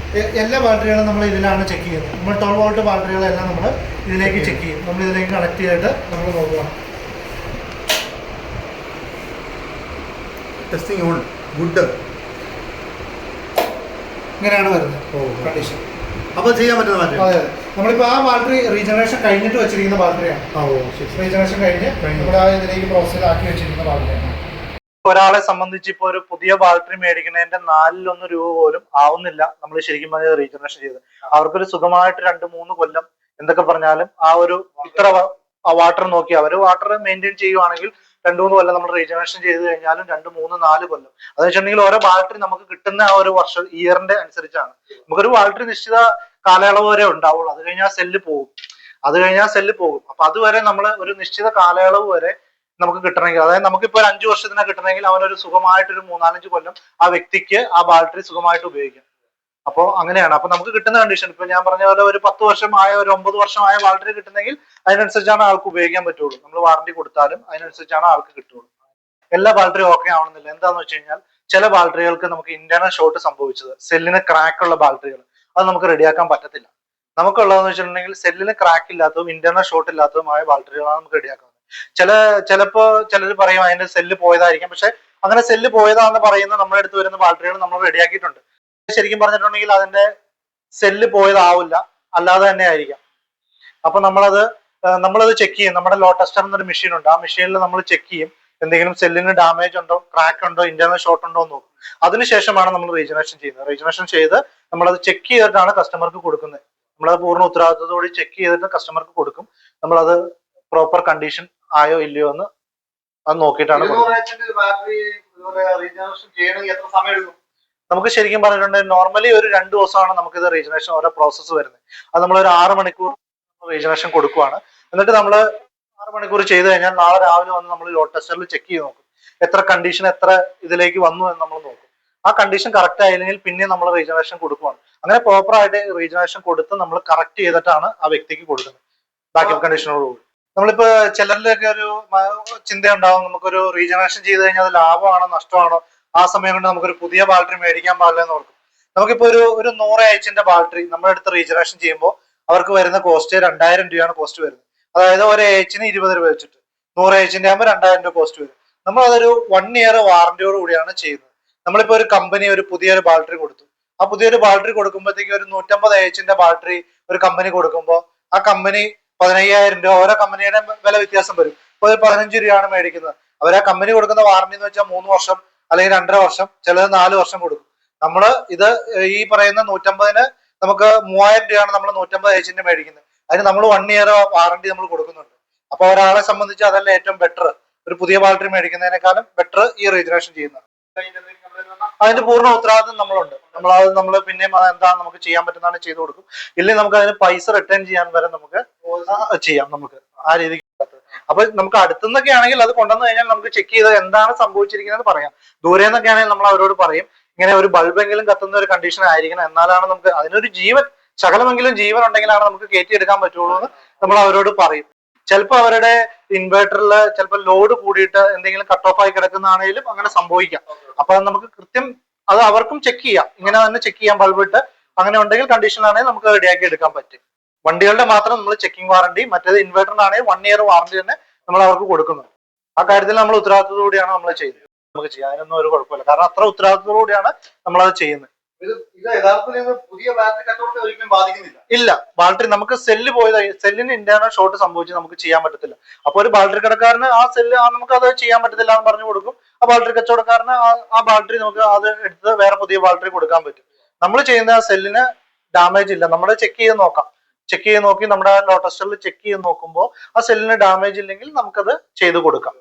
[SPEAKER 1] എല്ലാ ബാറ്ററികളും നമ്മൾ ഇതിലാണ് ചെക്ക് ചെയ്യുന്നത്. നമ്മൾ ട്വൽവ് വോൾട്ട് ബാറ്ററികളെല്ലാം നമ്മൾ ഇതിലേക്ക് ചെക്ക് ചെയ്യും. നമ്മൾ ഇതിലേക്ക് കണക്ട് ചെയ്തിട്ട് നമ്മൾ നോക്കുക.
[SPEAKER 2] ടെസ്റ്റിംഗ് ഓൺ ഗുഡ്
[SPEAKER 1] ഇങ്ങനെയാണ് വരുന്നത്
[SPEAKER 2] ഓ.
[SPEAKER 1] കണ്ടീഷൻ
[SPEAKER 2] അപ്പോൾ ചെയ്യാൻ പറ്റുന്ന മാറ്റം
[SPEAKER 1] അതെ അതെ. നമ്മളിപ്പോൾ ആ ബാറ്ററി റീജനറേഷൻ കഴിഞ്ഞിട്ട് വെച്ചിരിക്കുന്ന ബാറ്ററിയാണ്. റീജനറേഷൻ കഴിഞ്ഞ് നമ്മുടെ ആ ഇതിലേക്ക് പ്രോസസ്സിലാക്കി വെച്ചിരിക്കുന്ന ബാറ്ററിയാണ് ഒരാളെ സംബന്ധിച്ച് ഇപ്പോൾ ഒരു പുതിയ ബാറ്ററി മേടിക്കുന്നതിന്റെ നാലിലൊന്ന് രൂപ പോലും ആവുന്നില്ല. നമ്മൾ ശരിക്കും പറഞ്ഞത് റീജനറേഷൻ ചെയ്ത്. അവർക്കൊരു സുഖമായിട്ട് രണ്ട് മൂന്ന് കൊല്ലം എന്തൊക്കെ പറഞ്ഞാലും ആ ഒരു ഇത്ര വാട്ടർ നോക്കി അവർ വാട്ടർ മെയിന്റെയിൻ ചെയ്യുവാണെങ്കിൽ രണ്ടു മൂന്ന് കൊല്ലം നമ്മൾ റീജനറേഷൻ ചെയ്ത് കഴിഞ്ഞാലും രണ്ട് മൂന്ന് നാല് കൊല്ലം. അതെന്ന് വെച്ചിട്ടുണ്ടെങ്കിൽ ഓരോ ബാറ്ററി നമുക്ക് കിട്ടുന്ന ആ ഒരു വർഷം ഇയറിന്റെ അനുസരിച്ചാണ്. നമുക്കൊരു ബാറ്ററി നിശ്ചിത കാലയളവ് വരെ ഉണ്ടാവുള്ളൂ. അത് കഴിഞ്ഞാൽ സെല്ല് പോകും. അത് കഴിഞ്ഞാൽ സെല്ല് പോകും. അപ്പൊ അതുവരെ നമ്മൾ ഒരു നിശ്ചിത കാലയളവ് വരെ നമുക്ക് കിട്ടണമെങ്കിൽ അതായത് നമുക്കിപ്പോ ഒരു അഞ്ചു വർഷത്തിനെ കിട്ടണമെങ്കിൽ അവനൊരു സുഖമായിട്ടൊരു മൂന്നാലഞ്ച് കൊല്ലം ആ വ്യക്തിക്ക് ആ ബാറ്ററി സുഖമായിട്ട് ഉപയോഗിക്കാം. അപ്പോൾ അങ്ങനെയാണ്. അപ്പൊ നമുക്ക് കിട്ടുന്ന കണ്ടീഷൻ ഇപ്പൊ ഞാൻ പറഞ്ഞ പോലെ ഒരു പത്ത് വർഷമായ ഒരു ഒമ്പത് വർഷമായ ബാറ്ററി കിട്ടുന്നെങ്കിൽ അതിനനുസരിച്ചാണ് ആൾക്ക് ഉപയോഗിക്കാൻ പറ്റുള്ളൂ. നമ്മൾ വാറണ്ടി കൊടുത്താലും അതിനനുസരിച്ചാണ് ആൾക്ക് കിട്ടുള്ളൂ. എല്ലാ ബാറ്ററിയും ഓക്കെ ആവണമെന്നില്ല. എന്താന്ന് വെച്ച് കഴിഞ്ഞാൽ ചില ബാറ്ററികൾക്ക് നമുക്ക് ഇന്റർണൽ ഷോർട്ട് സംഭവിച്ചത് സെല്ലിന് ക്രാക്ക് ഉള്ള ബാറ്ററികൾ അത് നമുക്ക് റെഡിയാക്കാൻ പറ്റത്തില്ല. നമുക്കുള്ളതെന്ന് വെച്ചിട്ടുണ്ടെങ്കിൽ സെല്ലിന് ക്രാക്ക് ഇല്ലാത്തതും ഇന്റർണൽ ഷോർട്ട് ഇല്ലാത്തതുമായ ബാറ്ററികളാണ് നമുക്ക് റെഡിയാക്കുന്നത് ചില ചിലപ്പോ ചിലർ പറയും അതിന്റെ സെല്ല് പോയതായിരിക്കും. പക്ഷെ അങ്ങനെ സെല്ല് പോയതാണെന്ന് പറയുന്ന നമ്മുടെ അടുത്ത് വരുന്ന ബാറ്ററികൾ നമ്മൾ റെഡിയാക്കിയിട്ടുണ്ട് ശരിക്കും പറഞ്ഞിട്ടുണ്ടെങ്കിൽ അതിന്റെ സെല്ല് പോയതാവില്ല. അല്ലാതെ തന്നെ ആയിരിക്കാം അപ്പൊ നമ്മളത് നമ്മളത് ചെക്ക് ചെയ്യും. നമ്മുടെ ലോ ടെസ്റ്റർ എന്നൊരു മെഷീൻ ഉണ്ട്. ആ മെഷീനിൽ നമ്മൾ ചെക്ക് ചെയ്യും. എന്തെങ്കിലും സെല്ലിന് ഡാമേജ് ഉണ്ടോ ക്രാക്ക് ഉണ്ടോ ഇന്റർണൽ ഷോർട്ട് ഉണ്ടോ എന്ന് നോക്കും. അതിനുശേഷമാണ് നമ്മൾ റീജനറേഷൻ ചെയ്യുന്നത്. റീജനറേഷൻ ചെയ്ത് നമ്മളത് ചെക്ക് ചെയ്തിട്ടാണ് കസ്റ്റമർക്ക് കൊടുക്കുന്നത്. നമ്മളത് പൂർണ ഉത്തരവാദിത്തത്തോടെ ചെക്ക് ചെയ്തിട്ട് കസ്റ്റമർക്ക് കൊടുക്കും. നമ്മളത് പ്രോപ്പർ കണ്ടീഷൻ ആയോ ഇല്ലയോ എന്ന് അത് നോക്കിയിട്ടാണ്
[SPEAKER 3] ബാറ്ററി റീജനറേഷൻ ചെയ്യണമെങ്കിൽ എത്ര സമയം എടുക്കും?
[SPEAKER 1] നമുക്ക് ശരിക്കും പറഞ്ഞിട്ടുണ്ടെങ്കിൽ നോർമലി ഒരു രണ്ട് ദിവസമാണ് നമുക്ക് ഇത് റീജനറേഷൻ ഓരോ പ്രോസസ്സ് വരുന്നത്. അത് നമ്മൾ ഒരു ആറ് മണിക്കൂർ റീജനറേഷൻ കൊടുക്കുവാണ്. എന്നിട്ട് നമ്മൾ ആറ് മണിക്കൂർ ചെയ്ത് കഴിഞ്ഞാൽ നാളെ രാവിലെ വന്ന് നമ്മൾ ലോഡ് ടെസ്റ്ററിൽ ചെക്ക് ചെയ്ത് നോക്കും. എത്ര കണ്ടീഷൻ എത്ര ഇതിലേക്ക് വന്നു എന്ന് നമ്മൾ നോക്കും. ആ കണ്ടീഷൻ കറക്റ്റ് ആയില്ലെങ്കിൽ പിന്നെ നമ്മൾ റീജനറേഷൻ കൊടുക്കുവാണ്. അങ്ങനെ പ്രോപ്പർ ആയിട്ട് റീജനറേഷൻ കൊടുത്ത് നമ്മൾ കറക്റ്റ് ചെയ്തിട്ടാണ് ആ വ്യക്തിക്ക് കൊടുക്കുന്നത്. ബാക്കപ്പ് കണ്ടീഷനോടുകൂടി നമ്മളിപ്പോ ചിലരിലൊക്കെ ഒരു ചിന്തയുണ്ടാവും. നമുക്കൊരു റീജനറേഷൻ ചെയ്ത് കഴിഞ്ഞാൽ അത് ലാഭമാണോ നഷ്ടമാണോ? ആ സമയം കൊണ്ട് നമുക്കൊരു പുതിയ ബാറ്ററി മേടിക്കാൻ പാടില്ല എന്ന് ഓർക്കും. നമുക്കിപ്പോ ഒരു ഒരു നൂറ് എച്ചിന്റെ ബാറ്ററി നമ്മുടെ അടുത്ത് റീജനറേഷൻ ചെയ്യുമ്പോൾ അവർക്ക് വരുന്ന കോസ്റ്റ് രണ്ടായിരം രൂപയാണ് കോസ്റ്റ് വരുന്നത്. അതായത് ഒരു ഏച്ചിന് ഇരുപത് രൂപ വെച്ചിട്ട് നൂറ് എച്ചിന്റെ ആകുമ്പോൾ രണ്ടായിരം രൂപ കോസ്റ്റ് വരും. നമ്മൾ അതൊരു വൺ ഇയർ വാറന്റിയോട് കൂടിയാണ് ചെയ്യുന്നത്. നമ്മളിപ്പോ ഒരു കമ്പനി ഒരു പുതിയൊരു ബാറ്ററി കൊടുത്തു. ആ പുതിയൊരു ബാറ്ററി കൊടുക്കുമ്പോഴത്തേക്ക് ഒരു നൂറ്റമ്പത് ഏച്ചിന്റെ ബാറ്ററി ഒരു കമ്പനി കൊടുക്കുമ്പോൾ ആ കമ്പനി പതിനയ്യായിരം രൂപ ഓരോ കമ്പനിയുടെ വില വ്യത്യാസം വരും. ഇപ്പൊ ഒരു പതിനഞ്ച് രൂപയാണ് മേടിക്കുന്നത്. അവർ ആ കമ്പനി കൊടുക്കുന്ന വാറന്റി എന്ന് വെച്ചാൽ മൂന്ന് വർഷം അല്ലെങ്കിൽ രണ്ടര വർഷം ചിലത് നാല് വർഷം കൊടുക്കും. നമ്മൾ ഇത് ഈ പറയുന്ന നൂറ്റമ്പതിന് നമുക്ക് മൂവായിരം രൂപയാണ് നമ്മൾ നൂറ്റമ്പത് ഏജന്റ് മേടിക്കുന്നത്. അതിന് നമ്മൾ വൺ ഇയർ വാറണ്ടി നമ്മൾ കൊടുക്കുന്നുണ്ട്. അപ്പൊ ഒരാളെ സംബന്ധിച്ച് അതല്ല ഏറ്റവും ബെറ്റർ ഒരു പുതിയ ബാറ്ററി മേടിക്കുന്നതിനേക്കാളും ബെറ്റർ ഈ റീജനറേഷൻ ചെയ്യുന്നത് അതിന്റെ പൂർണ ഉത്തരവാദിത്വം നമ്മളുണ്ട്. നമ്മൾ അത് നമ്മൾ പിന്നെയും അത് എന്താണ് നമുക്ക് ചെയ്യാൻ പറ്റുന്നതാണ് ചെയ്തു കൊടുക്കും. ഇല്ലെങ്കിൽ നമുക്ക് അതിന് പൈസ റിട്ടേൺ ചെയ്യാൻ വരെ നമുക്ക് ചെയ്യാം നമുക്ക്. ആ രീതിക്ക് അപ്പൊ നമുക്ക് അടുത്തുനിന്നൊക്കെ ആണെങ്കിൽ അത് കൊണ്ടുവന്നു കഴിഞ്ഞാൽ നമുക്ക് ചെക്ക് ചെയ്ത് എന്താണ് സംഭവിച്ചിരിക്കുന്നത് പറയാം. ദൂരെ നിന്നൊക്കെ ആണെങ്കിൽ നമ്മൾ അവരോട് പറയും. ഇങ്ങനെ ഒരു ബൾബെങ്കിലും കത്തുന്ന ഒരു കണ്ടീഷൻ ആയിരിക്കണം. എന്നാലാണ് നമുക്ക് അതിനൊരു ജീവൻ ശകലമെങ്കിലും ജീവൻ ഉണ്ടെങ്കിലാണ് നമുക്ക് കയറ്റിയെടുക്കാൻ പറ്റുള്ളൂ എന്ന് നമ്മൾ അവരോട് പറയും. ചിലപ്പോൾ അവരുടെ ഇൻവേർട്ടറിൽ ചിലപ്പോൾ ലോഡ് കൂടിയിട്ട് എന്തെങ്കിലും കട്ട് ഓഫ് ആയി കിടക്കുന്നതാണെങ്കിലും അങ്ങനെ സംഭവിക്കാം. അപ്പൊ നമുക്ക് കൃത്യം അത് അവർക്കും ചെക്ക് ചെയ്യാം. ഇങ്ങനെ തന്നെ ചെക്ക് ചെയ്യാം ബൾബിട്ട് അങ്ങനെ ഉണ്ടെങ്കിൽ കണ്ടീഷനാണെങ്കിൽ നമുക്ക് റെഡിയാക്കി എടുക്കാൻ പറ്റും. വണ്ടികളുടെ മാത്രം നമ്മൾ ചെക്കിംഗ് വാറണ്ടി മറ്റേത് ഇൻവേർട്ടറിനാണെങ്കിൽ വൺ ഇയർ വാറണ്ടി തന്നെ നമ്മൾ അവർക്ക് കൊടുക്കുന്നത്. ആ കാര്യത്തിൽ നമ്മൾ ഉത്തരവാദിത്തത്തോടെയാണ് നമ്മൾ ചെയ്യുന്നത് നമുക്ക് ചെയ്യാം. അതിനൊന്നും ഒരു കുഴപ്പമില്ല. കാരണം അത്ര ഉത്തരവാദിത്തത്തോടെയാണ് നമ്മൾ അത് ചെയ്യുന്നത് ഇല്ല. ബാറ്ററി നമുക്ക് സെല്ല് പോയത് സെല്ലിന് ഇന്റേണൽ ഷോർട്ട് സംഭവിച്ച് നമുക്ക് ചെയ്യാൻ പറ്റത്തില്ല. അപ്പൊ ഒരു ബാറ്ററി കടക്കാരന് ആ സെല്ല് ആ നമുക്ക് അത് ചെയ്യാൻ പറ്റത്തില്ല എന്ന് പറഞ്ഞു കൊടുക്കും. ആ ബാറ്ററി കച്ചവടക്കാരന് ആ- ആ ബാറ്ററി നമുക്ക് അത് എടുത്ത് വേറെ പുതിയ ബാറ്ററി കൊടുക്കാൻ പറ്റും. നമ്മൾ ചെയ്യുന്ന ആ സെല്ലിന് ഡാമേജ് ഇല്ല. നമ്മൾ ചെക്ക് ചെയ്ത് നോക്കാം. ചെക്ക് ചെയ്ത് നോക്കി നമ്മുടെ ലോട്ടസ്റ്ററിൽ ചെക്ക് ചെയ്ത് നോക്കുമ്പോൾ ആ സെല്ലിന് ഡാമേജ് ഇല്ലെങ്കിൽ നമുക്കത് ചെയ്ത് കൊടുക്കാം.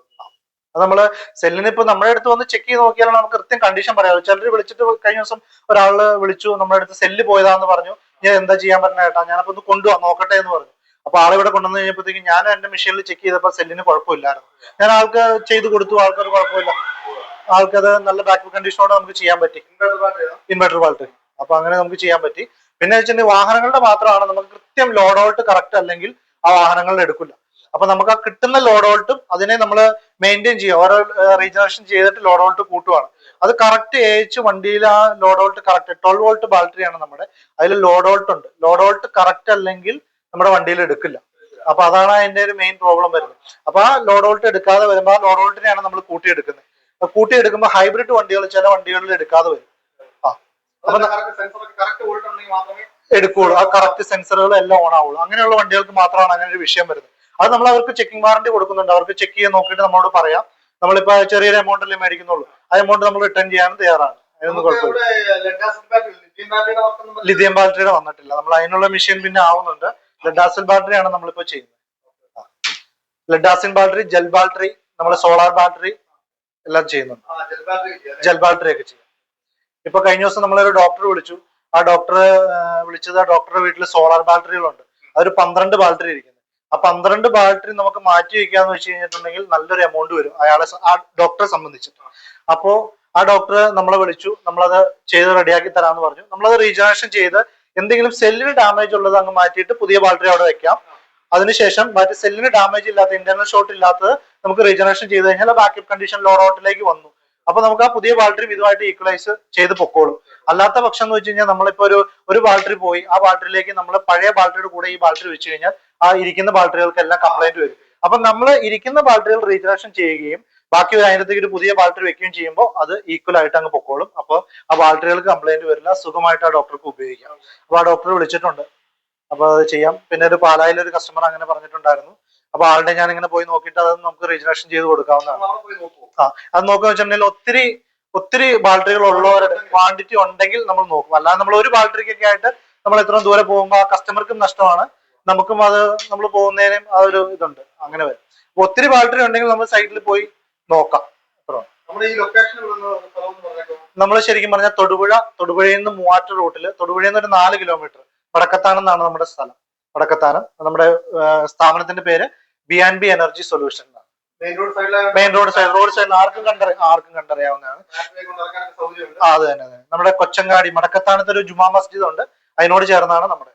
[SPEAKER 1] അത് നമ്മൾ സെല്ലിന് ഇപ്പൊ നമ്മുടെ അടുത്ത് വന്ന് ചെക്ക് ചെയ്ത് നോക്കിയാലാണ് നമുക്ക് കൃത്യം കണ്ടീഷൻ പറയാം ചിലർ വിളിച്ചിട്ട് കഴിഞ്ഞ ദിവസം ഒരാൾ വിളിച്ചു നമ്മുടെ അടുത്ത് സെല്ല് പോയതാന്ന് പറഞ്ഞു. ഞാൻ എന്താ ചെയ്യാൻ പറഞ്ഞ ഏട്ടാ? ഞാനപ്പോ ഒന്ന് കൊണ്ടുപോകാം നോക്കട്ടെ എന്ന് പറഞ്ഞു. അപ്പൊ ആളിവിടെ കൊണ്ടുവന്ന് കഴിഞ്ഞപ്പോഴത്തേക്കും ഞാൻ എന്റെ മെഷീനിൽ ചെക്ക് ചെയ്തപ്പോൾ സെല്ലിന് കുഴപ്പമില്ലായിരുന്നു. ഞാൻ ആൾക്ക് ചെയ്ത് കൊടുത്തു ആൾക്കൊരു കുഴപ്പമില്ല. ആൾക്കത് നല്ല ബാക്ക് കണ്ടീഷനോടെ നമുക്ക് ചെയ്യാൻ പറ്റി.
[SPEAKER 3] ഇൻവെർട്ടർ ബാൾട്ടറി
[SPEAKER 1] ഇൻവെർട്ടർ ബാറ്ററി അപ്പൊ അങ്ങനെ നമുക്ക് ചെയ്യാൻ പറ്റി. പിന്നെ വെച്ചിട്ടുണ്ടെങ്കിൽ വാഹനങ്ങളുടെ മാത്രമാണ് നമുക്ക് കൃത്യം ലോഡ് ഓൾട്ട് കറക്റ്റ് അല്ലെങ്കിൽ ആ വാഹനങ്ങളിൽ എടുക്കില്ല. അപ്പൊ നമുക്ക് ആ കിട്ടുന്ന ലോഡ് ഓൾട്ടും അതിനെ നമ്മൾ മെയിന്റെയിൻ ചെയ്യുക. ഓരോ റീജനറേഷൻ ചെയ്തിട്ട് ലോഡ് ഓൾട്ട് കൂട്ടുവാണ്. അത് കറക്റ്റ് ഏച്ച് വണ്ടിയിൽ ആ load volt correct twelve volt ബാറ്ററിയാണ് നമ്മുടെ. അതിൽ ലോഡ് ഓൾട്ട് ഉണ്ട്. ലോഡ് ഓൾട്ട് കറക്റ്റ് അല്ലെങ്കിൽ നമ്മുടെ വണ്ടിയിൽ എടുക്കില്ല. അപ്പൊ അതാണ് അതിന്റെ ഒരു മെയിൻ പ്രോബ്ലം വരുന്നത്. അപ്പൊ ആ ലോഡ് ഓൾട്ട് എടുക്കാതെ വരുമ്പോൾ ആ ലോഡ് ഓൾട്ടിനെയാണ് നമ്മൾ കൂട്ടിയെടുക്കുന്നത്. കൂട്ടിയെടുക്കുമ്പോൾ ഹൈബ്രിഡ് വണ്ടികൾ ചില വണ്ടികളിൽ എടുക്കാതെ വരും. ആ. അപ്പൊ
[SPEAKER 3] മാത്രമേ
[SPEAKER 1] എടുക്കുകയുള്ളൂ ആ കറക്റ്റ് സെൻസറുകൾ എല്ലാം ഓൺ ആവുള്ളൂ. അങ്ങനെയുള്ള വണ്ടികൾക്ക് മാത്രമാണ് അങ്ങനെ ഒരു വിഷയം വരുന്നത്. അത് നമ്മൾ അവർക്ക് ചെക്കിംഗ് വാറണ്ടി കൊടുക്കുന്നുണ്ട്. അവർക്ക് ചെക്ക് ചെയ്യാൻ നോക്കിയിട്ട് നമ്മളോട് പറയാം. നമ്മളിപ്പോ ചെറിയൊരു എമൗണ്ടല്ലേ മേടിക്കുന്നുള്ളൂ. ആ എമൗണ്ട് നമ്മൾ റിട്ടേൺ ചെയ്യാനും തയ്യാറാണ്. ലിഥിയം ബാറ്ററിയുടെ വന്നിട്ടില്ല. നമ്മൾ അതിനുള്ള മെഷീൻ പിന്നെ ആവുന്നുണ്ട്. ലെഡ് ആസിഡ് ബാറ്ററിയാണ് നമ്മളിപ്പോ ചെയ്യുന്നത്. Lead acid battery gel battery നമ്മൾ സോളാർ ബാറ്ററി എല്ലാം ചെയ്യുന്നുണ്ട്. ജെൽ ബാറ്ററി ഒക്കെ ചെയ്യും. ഇപ്പൊ കഴിഞ്ഞ ദിവസം നമ്മളൊരു ഡോക്ടർ വിളിച്ചു. ആ ഡോക്ടർ വിളിച്ചത് ആ ഡോക്ടറുടെ വീട്ടിൽ സോളാർ ബാറ്ററികളുണ്ട് അതൊരു പന്ത്രണ്ട് ബാറ്ററി ഇരിക്കുന്നത് ആ പന്ത്രണ്ട് ബാറ്ററി നമുക്ക് മാറ്റി വെക്കാന്ന് വെച്ച് കഴിഞ്ഞിട്ടുണ്ടെങ്കിൽ നല്ലൊരു എമൗണ്ട് വരും അയാളെ ആ ഡോക്ടറെ സംബന്ധിച്ചിട്ട് അപ്പോ ആ ഡോക്ടർ നമ്മളെ വിളിച്ചു നമ്മളത് ചെയ്ത് റെഡിയാക്കി തരാന്ന് പറഞ്ഞു. നമ്മളത് റീജനറേഷൻ ചെയ്ത് എന്തെങ്കിലും സെല്ലിന് ഡാമേജ് ഉള്ളത് അങ്ങ് മാറ്റിയിട്ട് പുതിയ ബാറ്ററി അവിടെ വെക്കാം. അതിനുശേഷം മറ്റേ സെല്ലിന് ഡാമേജ് ഇല്ലാത്ത ഇന്റർണൽ ഷോട്ട് ഇല്ലാത്തത് നമുക്ക് റീജനറേഷൻ ചെയ്ത് കഴിഞ്ഞാൽ ബാക്കപ്പ് കണ്ടീഷൻ ലോ ഔട്ടിലേക്ക് വന്നു. അപ്പൊ നമുക്ക് ആ പുതിയ ബാറ്ററി ഇതുമായിട്ട് ഈക്വലൈസ് ചെയ്ത് പൊക്കോളും. അല്ലാത്ത പക്ഷം എന്ന് വെച്ച് കഴിഞ്ഞാൽ നമ്മളിപ്പോ ഒരു ഒരു ബാറ്ററി പോയി ആ ബാറ്ററിയിലേക്ക് നമ്മൾ പഴയ ബാറ്ററിയുടെ കൂടെ ഈ ബാറ്ററി വെച്ച് കഴിഞ്ഞാൽ ആ ഇരിക്കുന്ന ബാറ്ററികൾക്ക് എല്ലാം കംപ്ലൈന്റ് വരും. അപ്പൊ നമ്മൾ ഇരിക്കുന്ന ബാറ്ററികൾ റീജനറേഷൻ ചെയ്യുകയും ബാക്കി ഒരു അതിനകത്തേക്ക് ഒരു പുതിയ ബാറ്ററി വെക്കുകയും ചെയ്യുമ്പോൾ അത് ഈക്വൽ ആയിട്ട് അങ്ങ് പൊക്കോളും. അപ്പോൾ ആ ബാറ്ററികൾക്ക് കംപ്ലൈന്റ് വരില്ല. സുഖമായിട്ട് ആ ഡോക്ടർക്ക് ഉപയോഗിക്കാം. അപ്പൊ ആ ഡോക്ടർ വിളിച്ചിട്ടുണ്ട്. അപ്പൊ അത് ചെയ്യാം. പിന്നെ ഒരു പാലായിൽ ഒരു കസ്റ്റമർ അങ്ങനെ പറഞ്ഞിട്ടുണ്ടായിരുന്നു. അപ്പൊ ആളുടെ ഞാൻ ഇങ്ങനെ പോയി നോക്കിയിട്ട് അത് നമുക്ക് റീജനറേഷൻ ചെയ്ത് കൊടുക്കാവുന്നതാണ്.
[SPEAKER 3] ആ?
[SPEAKER 1] അത് നോക്കുക വെച്ചിട്ടുണ്ടെങ്കിൽ ഒത്തിരി ഒത്തിരി ബാറ്ററികൾ ഉള്ളവരുടെ ക്വാണ്ടിറ്റി ഉണ്ടെങ്കിൽ നമ്മൾ നോക്കും. അല്ലാതെ നമ്മൾ ഒരു ബാറ്ററിക്കൊക്കെ ആയിട്ട് നമ്മൾ എത്ര ദൂരെ പോകുമ്പോൾ ആ കസ്റ്റമർക്കും നഷ്ടമാണ്. നമുക്കും അത് നമ്മൾ പോകുന്നതിനും ആ ഒരു ഇതുണ്ട്. അങ്ങനെ വരും. ഒത്തിരി ബാറ്ററി ഉണ്ടെങ്കിൽ നമ്മൾ സൈഡിൽ പോയി നോക്കാം. നമ്മൾ ശരിക്കും പറഞ്ഞാൽ തൊടുപുഴ തൊടുപുഴയിൽ നിന്ന് മൂവാറ്റ റൂട്ടിൽ തൊടുപുഴയിൽ നിന്ന് ഒരു നാല് കിലോമീറ്റർ വടക്കത്താനം എന്നാണ് നമ്മുടെ സ്ഥലം. വടക്കത്താനം. നമ്മുടെ സ്ഥാപനത്തിന്റെ പേര് B and B energy solution
[SPEAKER 3] സൈഡിലെ
[SPEAKER 1] മെയിൻ റോഡ് സൈഡ് റോഡ് സൈഡിൽ ആർക്കും കണ്ടറി ആർക്കും കണ്ടറിയാവുന്നതാണ്. ആ അത് തന്നെ അത് തന്നെ. നമ്മുടെ കൊച്ചങ്ങാടി മടക്കത്താനത്ത് ഒരു ജുമാ മസ്ജിദ് ഉണ്ട് അതിനോട് ചേർന്നാണ് നമ്മുടെ